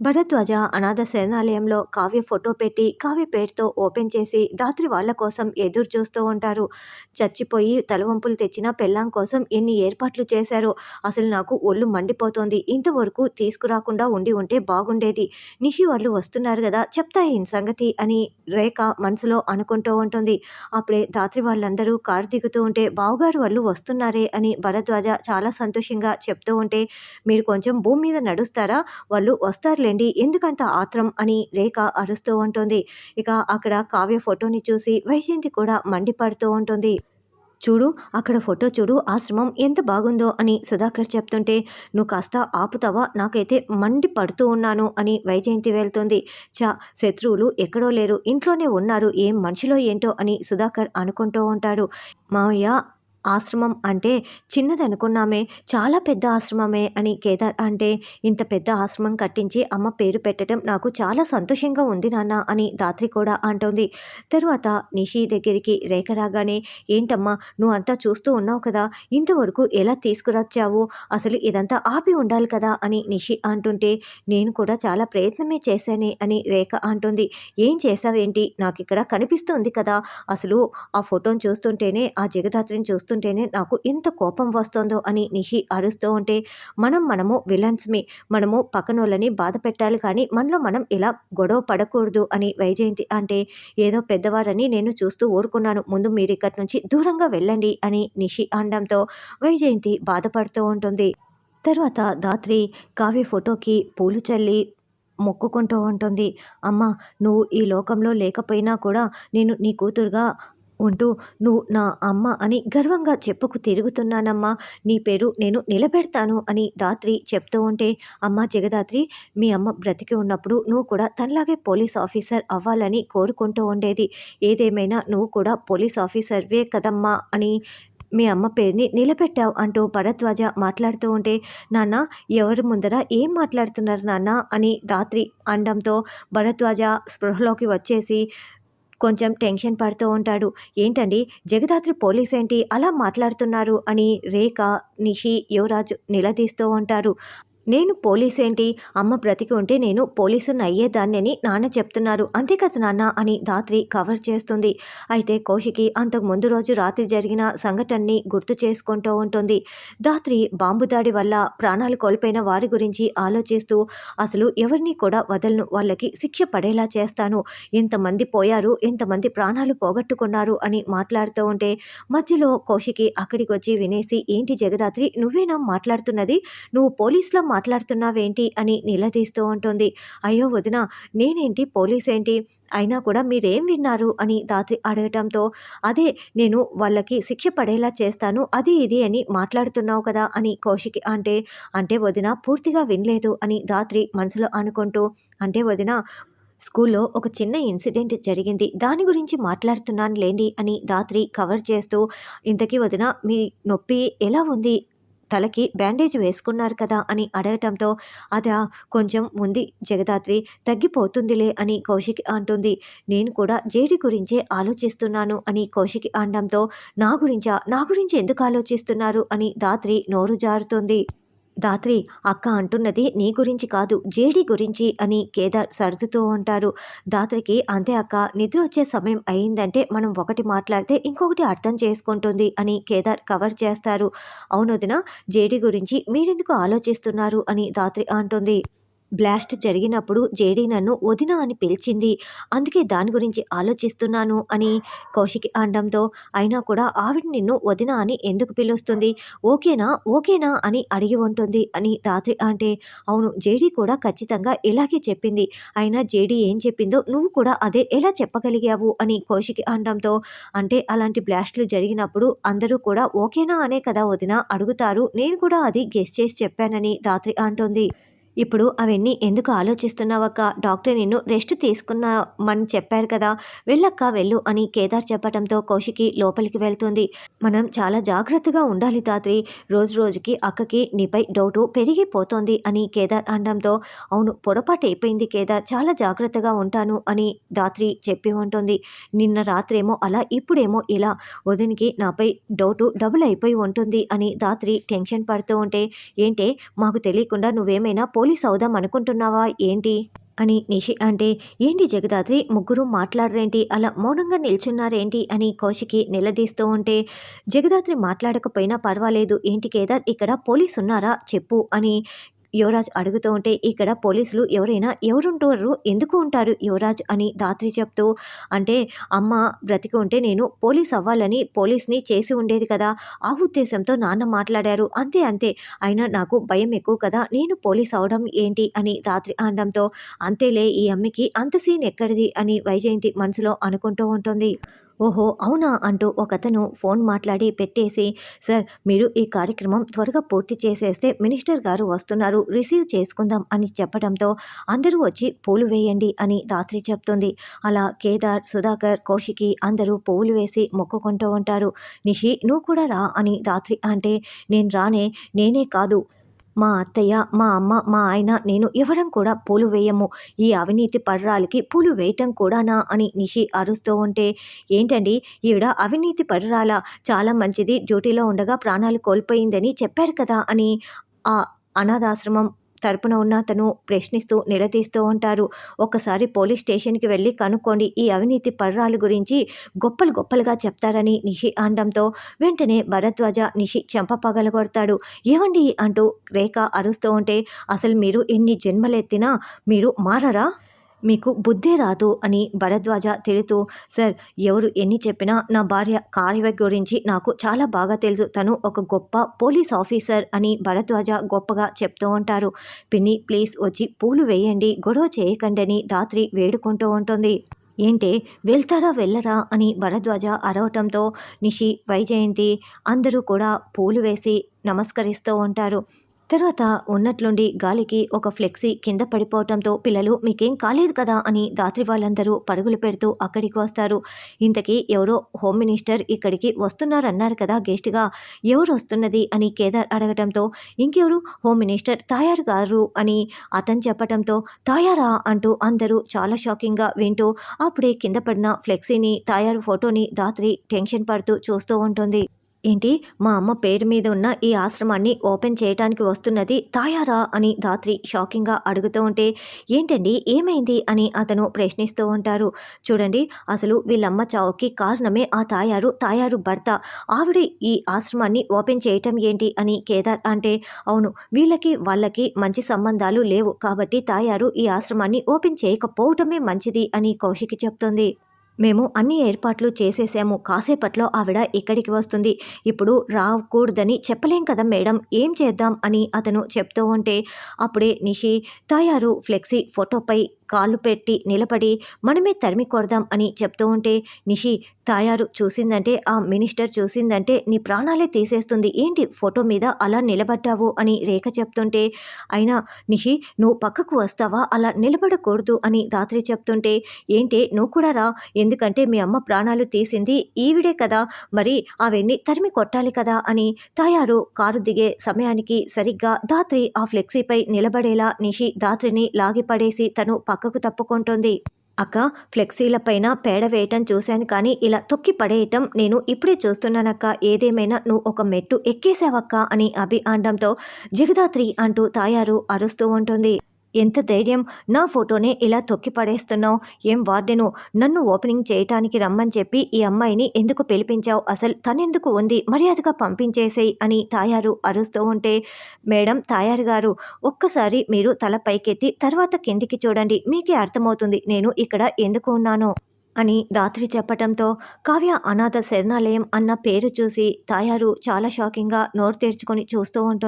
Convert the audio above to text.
భరద్వాజ అనాథ శరణాలయంలో కావ్య ఫోటో పెట్టి కావ్య పేరుతో ఓపెన్ చేసి దాత్రి వాళ్ళ కోసం ఎదురు చూస్తూ ఉంటారు. చచ్చిపోయి తలవంపులు తెచ్చిన పెళ్ళాం కోసం ఎన్ని ఏర్పాట్లు చేశారో అసలు నాకు ఒళ్ళు మండిపోతోంది. ఇంతవరకు తీసుకురాకుండా ఉండి ఉంటే బాగుండేది. నిషి వాళ్ళు వస్తున్నారు కదా చెప్తాయి సంగతి అని రేఖ మనసులో అనుకుంటూ ఉంటుంది. అప్పుడే దాత్రి వాళ్ళందరూ కారు దిగుతూ ఉంటే బావగారు వాళ్ళు వస్తున్నారే అని భరద్వాజ చాలా సంతోషంగా చెప్తూ ఉంటే మీరు కొంచెం భూమి మీద నడుస్తారా? వాళ్ళు రండి ఎందుకంత ఆత్రం అని రేఖ అరుస్తూ ఉంటుంది. ఇక అక్కడ కావ్య ఫోటోని చూసి వైజయంతి కూడా మండిపడుతూ ఉంటుంది. చూడు అక్కడ ఫోటో చూడు ఆశ్రమం ఎంత బాగుందో అని సుధాకర్ చెప్తుంటే నువ్వు కాస్త ఆపుతావా? నాకైతే మండి పడుతూ ఉన్నాను అని వైజయంతి వెళ్తుంది. చా శత్రువులు ఎక్కడో లేరు. ఇంట్లోనే ఉన్నారు. ఏం మనిషిలో ఏంటో అని సుధాకర్ అనుకుంటూ ఉంటాడు. మావయ్య ఆశ్రమం అంటే చిన్నది అనుకున్నామే చాలా పెద్ద ఆశ్రమమే అని కేదార్ అంటే ఇంత పెద్ద ఆశ్రమం కట్టించి అమ్మ పేరు పెట్టడం నాకు చాలా సంతోషంగా ఉంది నాన్న అని దాత్రి కూడా అంటోంది. తర్వాత నిషి దగ్గరికి రేఖ రాగానే ఏంటమ్మా నువ్వు అంతా చూస్తూ ఉన్నావు కదా ఇంతవరకు ఎలా తీసుకురొచ్చావు? అసలు ఇదంతా ఆపి ఉండాలి కదా? అని నిషి అంటుంటే నేను కూడా చాలా ప్రయత్నమే చేశానే అని రేఖ అంటుంది. ఏం చేసావేంటి నాకు ఇక్కడ కనిపిస్తుంది కదా అసలు ఆ ఫోటోని చూస్తుంటేనే ఆ జగదాత్రిని చూస్తుంటేనే నాకు ఎంత కోపం వస్తుందో అని నిషి అరుస్తూ ఉంటే మనం మనము విలన్స్మి మనము పక్కనోళ్ళని బాధ పెట్టాలి కానీ మనలో మనం ఇలా గొడవ పడకూడదు అని వైజయంతి అంటే ఏదో పెద్దవారని నేను చూస్తూ ఊరుకున్నాను ముందు మీరు ఇక్కడి నుంచి దూరంగా వెళ్ళండి అని నిషి అనడంతో వైజయంతి బాధపడుతూ ఉంటుంది. తర్వాత దాత్రి కావ్య ఫోటోకి పూలు చల్లి మొక్కుకుంటూ ఉంటుంది. అమ్మ నువ్వు ఈ లోకంలో లేకపోయినా కూడా నేను నీ కూతురుగా ఉంటూ నువ్వు నా అమ్మ అని గర్వంగా చెప్పుకు తిరుగుతున్నానమ్మా. నీ పేరు నేను నిలబెడతాను అని దాత్రి చెప్తూ ఉంటే అమ్మ జగదాత్రి మీ అమ్మ బ్రతికి ఉన్నప్పుడు నువ్వు కూడా తనలాగే పోలీస్ ఆఫీసర్ అవ్వాలని కోరుకుంటూ ఉండేది. ఏదేమైనా నువ్వు కూడా పోలీస్ ఆఫీసర్వే కదమ్మా అని మీ అమ్మ పేరుని నిలబెట్టావు అంటూ భరద్వాజ మాట్లాడుతూ ఉంటే నాన్న ఎవరి ముందర ఏం మాట్లాడుతున్నారు నాన్న అని దాత్రి అనడంతో భరద్వాజ స్పృహలోకి వచ్చేసి కొంచెం టెన్షన్ పడుతూ ఉంటాడు. ఏంటండి? జగదాత్రి పోలీస్ ఏంటి? అలా మాట్లాడుతున్నారు అని రేఖ నిషి యువరాజు నిలదీస్తూ ఉంటారు. నేను పోలీస్ ఏంటి అమ్మ బ్రతికి ఉంటే నేను పోలీసుని అయ్యేదాన్ని నాన్న చెప్తున్నారు. అంతే కదా నాన్న? అని దాత్రి కవర్ చేస్తుంది. అయితే కౌశికి అంతకు ముందు రోజు రాత్రి జరిగిన సంఘటనని గుర్తు చేసుకుంటూ ఉంటుంది. దాత్రి బాంబు దాడి వల్ల ప్రాణాలు కోల్పోయిన వారి గురించి ఆలోచిస్తూ అసలు ఎవరిని కూడా వదలను. వాళ్ళకి శిక్ష పడేలా చేస్తాను. ఎంతమంది పోయారు. ఎంతమంది ప్రాణాలు పోగొట్టుకున్నారు అని మాట్లాడుతూ ఉంటే మధ్యలో కౌశికి అక్కడికి వచ్చి వినేసి ఏంటి జగదాత్రి? నువ్వేనా మాట్లాడుతున్నది? నువ్వు పోలీసులో మాట్లాడుతున్నావేంటి అని నిలదీస్తూ ఉంటుంది. అయ్యో వదిన నేనేంటి? పోలీస్ ఏంటి అయినా కూడా మీరేం విన్నారు? అని దాత్రి అడగటంతో అదే నేను వాళ్ళకి శిక్ష పడేలా చేస్తాను అది ఇది అని మాట్లాడుతున్నావు కదా అని కౌశికి అంటే అంటే వదిన పూర్తిగా వినలేదు అని దాత్రి మనసులో అనుకుంటూ అంటే వదిన స్కూల్లో ఒక చిన్న ఇన్సిడెంట్ జరిగింది దాని గురించి మాట్లాడుతున్నాను లేండి అని దాత్రి కవర్ చేస్తూ ఇంతకీ వదిన మీ నొప్పి ఎలా ఉంది? తలకి బ్యాండేజ్ వేసుకున్నారు కదా అని అడగటంతో అదా కొంచెం ఉంది జగదాత్రి తగ్గిపోతుందిలే అని కౌశిక్ అంటుంది. నేను కూడా జేడి గురించే ఆలోచిస్తున్నాను అని కౌశిక్ అనడంతో నా గురించా? నా గురించి ఎందుకు ఆలోచిస్తున్నారు? అని దాత్రి నోరు జారుతుంది. దాత్రి అక్క అంటున్నది నీ గురించి కాదు జేడి గురించి అని కేదార్ సర్దుతూ ఉంటారు. దాత్రికి అంతే అక్క నిద్ర వచ్చే సమయం అయిందంటే మనం ఒకటి మాట్లాడితే ఇంకొకటి అర్థం చేసుకుంటుంది అని కేదార్ కవర్ చేస్తారు. అవునొదిన జేడి గురించి మీరెందుకు ఆలోచిస్తున్నారు అని దాత్రి అంటుంది. బ్లాస్ట్ జరిగినప్పుడు జేడీ నన్ను వదిన అని పిలిచింది. అందుకే దాని గురించి ఆలోచిస్తున్నాను అని కౌశిక్ అనడంతో అయినా కూడా ఆవిడ నిన్ను వదిన అని ఎందుకు పిలుస్తుంది? ఓకేనా? ఓకేనా? అని అడిగి ఉంటుంది. అని తాత్రి అంటే అవును జేడీ కూడా ఖచ్చితంగా ఇలాగే చెప్పింది. అయినా జేడీ ఏం చెప్పిందో నువ్వు కూడా అదే ఎలా చెప్పగలిగావు? అని కౌశిక్ అనడంతో అంటే అలాంటి బ్లాస్ట్లు జరిగినప్పుడు అందరూ కూడా ఓకేనా అనే కదా వదిన అడుగుతారు. నేను కూడా అది గెస్ట్ చేసి చెప్పానని తాత్రి అంటుంది. ఇప్పుడు అవన్నీ ఎందుకు ఆలోచిస్తున్నావక్క? డాక్టర్ నిన్ను రెస్ట్ తీసుకున్నామని చెప్పారు కదా. వెళ్ళక్క వెళ్ళు అని కేదార్ చెప్పడంతో కౌశికి లోపలికి వెళ్తుంది. మనం చాలా జాగ్రత్తగా ఉండాలి తాత్రి. రోజు రోజుకి అక్కకి నీపై డౌటు పెరిగిపోతోంది అని కేదార్ అనడంతో అవును పొరపాటు అయిపోయింది కేదార్. చాలా జాగ్రత్తగా ఉంటాను అని దాత్రి చెప్పి ఉంటుంది. నిన్న రాత్రేమో అలా ఇప్పుడేమో ఇలా. వదినికి నాపై డౌటు డబుల్ అయిపోయి ఉంటుంది అని దాత్రి టెన్షన్ పడుతూ ఉంటే ఏంటే మాకు తెలియకుండా నువ్వేమైనా పోలీస్ పోలీస్ అవుదాం అనుకుంటున్నావా? ఏంటి? అని నిషి అంటే ఏంటి జగదాత్రి? ముగ్గురు మాట్లాడరేంటి? అలా మౌనంగా నిల్చున్నారేంటి? అని కౌశికి నిలదీస్తూ ఉంటే జగదాత్రి మాట్లాడకపోయినా పర్వాలేదు. ఏంటి కేదార్ ఇక్కడ పోలీస్ ఉన్నారా చెప్పు అని యువరాజ్ అడుగుతూ ఉంటే ఇక్కడ పోలీసులు ఎవరైనా ఎవరుంటారు? ఎందుకు ఉంటారు యువరాజ్? అని దాత్రి చెప్తూ అంటే అమ్మ బ్రతికి ఉంటే నేను పోలీస్ అవ్వాలని పోలీస్ని చేసి ఉండేది కదా ఆ ఉద్దేశంతో నాన్న మాట్లాడారు. అంతే అంతే. అయినా నాకు భయం ఎక్కువ కదా నేను పోలీస్ అవడం ఏంటి? అని రాత్రి అనడంతో అంతేలే ఈ అమ్మకి అంత సీన్ ఎక్కడిది? అని వైజయంతి మనసులో అనుకుంటూ ఉంటుంది. ఓహో అవునా అంటూ ఒకతను ఫోన్ మాట్లాడి పెట్టేసి సార్ మీరు ఈ కార్యక్రమం త్వరగా పూర్తి చేసేస్తే మినిస్టర్ గారు వస్తున్నారు రిసీవ్ చేసుకుందాం అని చెప్పడంతో అందరూ వచ్చి పూలు వేయండి అని రాత్రి చెప్తుంది. అలా కేదార్ సుధాకర్ కౌశికి అందరూ పువ్వులు వేసి మొక్కుకుంటూ ఉంటారు. నిషి నువ్వు కూడా రా అని రాత్రి అంటే నేను రానే నేనే కాదు మా అత్తయ్య మా అమ్మ మా ఆయన నేను ఎవరం కూడా పూలు వేయము. ఈ అవినీతి పర్రాలకి పూలు వేయటం కూడానా అని నిషి అరుస్తూ ఉంటే ఏంటండి? ఈవిడ అవినీతి పర్రాల? చాలా మంచిది డ్యూటీలో ఉండగా ప్రాణాలు కోల్పోయిందని చెప్పారు కదా అని ఆ అనాథాశ్రమం తరపున ఉన్న అతను ప్రశ్నిస్తూ నిలదీస్తూ ఉంటారు. ఒకసారి పోలీస్ స్టేషన్కి వెళ్ళి కనుక్కోండి. ఈ అవినీతి పర్రాల గురించి గొప్పలు గొప్పలుగా చెప్తారని నిషి అనడంతో వెంటనే భరద్వాజ నిషి చెంప పగలగొడతాడు ఏమండి అంటూ రేఖ అరుస్తూ ఉంటే అసలు మీరు ఎన్ని జన్మలెత్తినా మీరు మారరా? మీకు బుద్ధే రాదు అని భరద్వాజ తిడుతూ సార్ ఎవరు ఎన్ని చెప్పినా నా భార్య కార్య గురించి నాకు చాలా బాగా తెలుసు. తను ఒక గొప్ప పోలీస్ ఆఫీసర్ అని భరద్వాజ గొప్పగా చెప్తూ ఉంటారు. పిన్ని ప్లీజ్ వచ్చి పూలు వేయండి గొడవ చేయకండి అని దాత్రి వేడుకుంటూ ఉంటుంది. ఏంటే వెళ్తారా వెళ్ళరా అని భరద్వాజ అరవటంతో నిషి వైజయంతి అందరూ కూడా పూలు వేసి నమస్కరిస్తూ ఉంటారు. తర్వాత ఉన్నట్లుండి గాలికి ఒక ఫ్లెక్సీ కింద పడిపోవటంతో పిల్లలు మీకేం కాలేదు కదా అని దాత్రి వాళ్ళందరూ పరుగులు పెడుతూ అక్కడికి వస్తారు. ఇంతకీ ఎవరో హోమ్ మినిస్టర్ ఇక్కడికి వస్తున్నారన్నారు కదా గెస్ట్గా. ఎవరు వస్తున్నది అని కేదార్ అడగటంతో ఇంకెవరు? హోమ్ మినిస్టర్ తాయారు గారు అని అతను చెప్పటంతో తాయారా? అంటూ అందరూ చాలా షాకింగ్గా వింటూ అప్పుడే కింద పడిన ఫ్లెక్సీని తాయారు ఫోటోని దాత్రి టెన్షన్ పడుతూ చూస్తూ ఉంటుంది. ఏంటి? మా అమ్మ పేరు మీద ఉన్న ఈ ఆశ్రమాన్ని ఓపెన్ చేయడానికి వస్తున్నది తాయారా అని ధాత్రి షాకింగ్గా అడుగుతూ ఉంటే ఏంటండి? ఏమైంది? అని అతను ప్రశ్నిస్తూ ఉంటారు. చూడండి అసలు వీళ్ళమ్మ చావుకి కారణమే ఆ తాయారు తాయారు భర్త. ఆవిడ ఈ ఆశ్రమాన్ని ఓపెన్ చేయటం ఏంటి? అని కేదార్ అంటే అవును వీళ్ళకి వాళ్ళకి మంచి సంబంధాలు లేవు కాబట్టి తాయారు ఈ ఆశ్రమాన్ని ఓపెన్ చేయకపోవటమే మంచిది అని కౌశికి చెప్తుంది. మేము అన్ని ఏర్పాట్లు చేసేసాము. కాసేపట్లో ఆవిడ ఇక్కడికి వస్తుంది. ఇప్పుడు రాకూడదని చెప్పలేం కదా మేడం? ఏం చేద్దాం అని అతను చెప్తూ ఉంటే అప్పుడే నిషి తయారు ఫ్లెక్సీ ఫోటోపై కాళ్ళు పెట్టి నిలబడి మనమే తరిమి కొడదాం అని చెప్తూ ఉంటే నిషి తాయారు చూసిందంటే ఆ మినిస్టర్ చూసిందంటే నీ ప్రాణాలే తీసేస్తుంది. ఏంటి ఫోటో మీద అలా నిలబడ్డావు అని రేఖ చెప్తుంటే అయినా నిషి నువ్వు పక్కకు వస్తావా? అలా నిలబడకూడదు అని రాత్రి చెప్తుంటే ఏంటి నువ్వు కూడా రా. ఎందుకంటే మీ అమ్మ ప్రాణాలు తీసింది ఈవిడే కదా. మరి అవన్నీ తరిమి కొట్టాలి కదా అని తాయారు కారు దిగే సమయానికి సరిగ్గా దాత్రి ఆ ఫ్లెక్సీపై నిలబడేలా నిషి దాత్రిని లాగిపడేసి తను పక్కకు తప్పుకుంటుంది. అక్క ఫ్లెక్సీల పైన పేడ వేయటం చూశాను కానీ ఇలా తొక్కి పడేయటం నేను ఇప్పుడే చూస్తున్నానక్క. ఏదేమైనా నువ్వు ఒక మెట్టు ఎక్కేసావక్క అని అభి అనడంతో జగదాత్రి అంటూ తాయారు అరుస్తూ ఉంటుంది. ఎంత ధైర్యం నా ఫోటోనే ఇలా తొక్కి పడేస్తున్నావు? ఏం వార్డెను? నన్ను ఓపెనింగ్ చేయటానికి రమ్మని చెప్పి ఈ అమ్మాయిని ఎందుకు పిలిపించావు? అసలు తనెందుకు ఉంది? మర్యాదగా పంపించేసేయి అని తాయారు అరుస్తూ ఉంటే మేడం తాయారు గారు ఒక్కసారి మీరు తల పైకెత్తి తర్వాత కిందికి చూడండి. మీకే అర్థమవుతుంది నేను ఇక్కడ ఎందుకు ఉన్నానో అని దాత్రి చెప్పటంతో కావ్య అనాథ శరణాలయం అన్న పేరు చూసి తాయారు చాలా షాకింగ్గా నోరు తెరుచుకొని చూస్తూ ఉంటుంది.